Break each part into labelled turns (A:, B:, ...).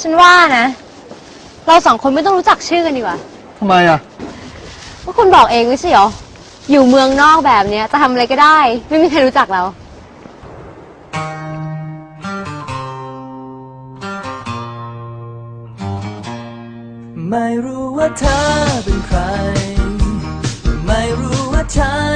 A: ฉันว่านะ เราสองคนไม่ต้องรู้จักชื่อกันดีกว่า
B: ทำไมอะ
A: เพราะคุณบอกเองไม่ใช่เหรอ อยู่เมืองนอกแบบเนี้ยจะทำอะไรก็ได้ ไม่มีใครรู้จักเรา
C: ไม่รู้ว่าเธอเป็นใคร ไม่รู้ว่าฉันเป็น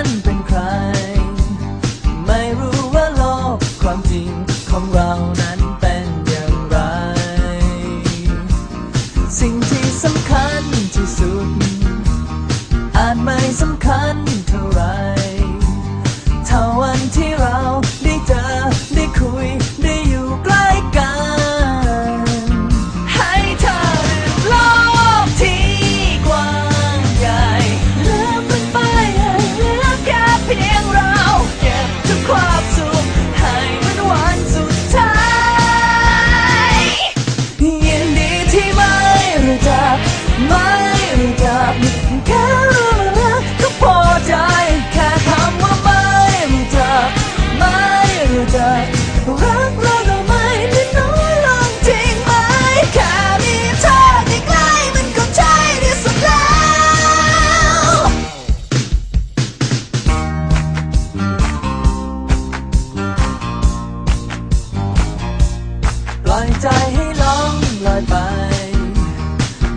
C: ปล่อยใจให้ลองลอยไป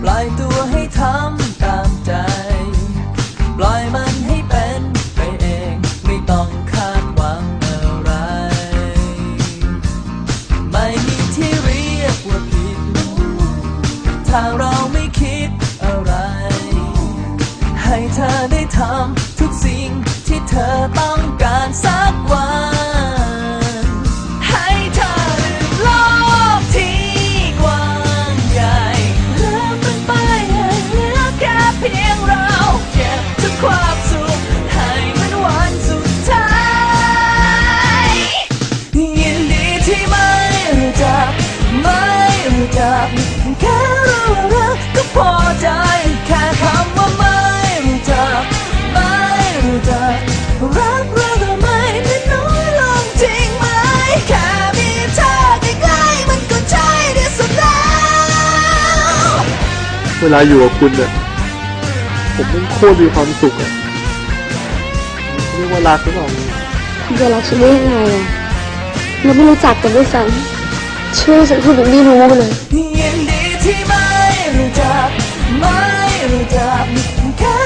C: ปล่อยตัวให้ทำตามใจ ปล่อยมันให้เป็นไปเอง ไม่ต้องคาดหวังอะไร ไม่มีที่เรียกว่าผิด ถ้าเราไม่คิดอะไร ให้เธอได้ทำทุกสิ่งที่เธอต้องการสักวัน เวลาอยู่กั
B: บคุณเนี่ยผมมันโคตรมีความสุขอะเรียกว่ารักหรือเปล่า
A: คุณจะรักฉันได้ยังไงอะเราไม่รู้จักกันด้วยซ้ำชื่อฉันพูดแบบไม่รู้เลย
C: ยินดีที่ไม่รู้จักไม่รู้จัก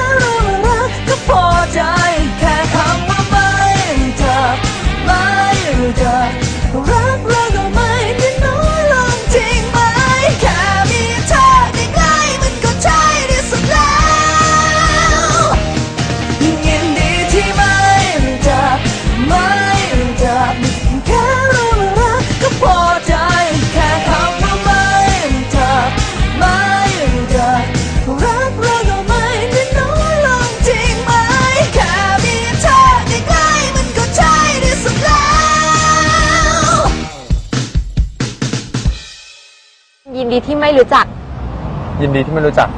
C: ยินดีที่ไม่รู้จัก ยินดี
A: ที่ไม่รู้จัก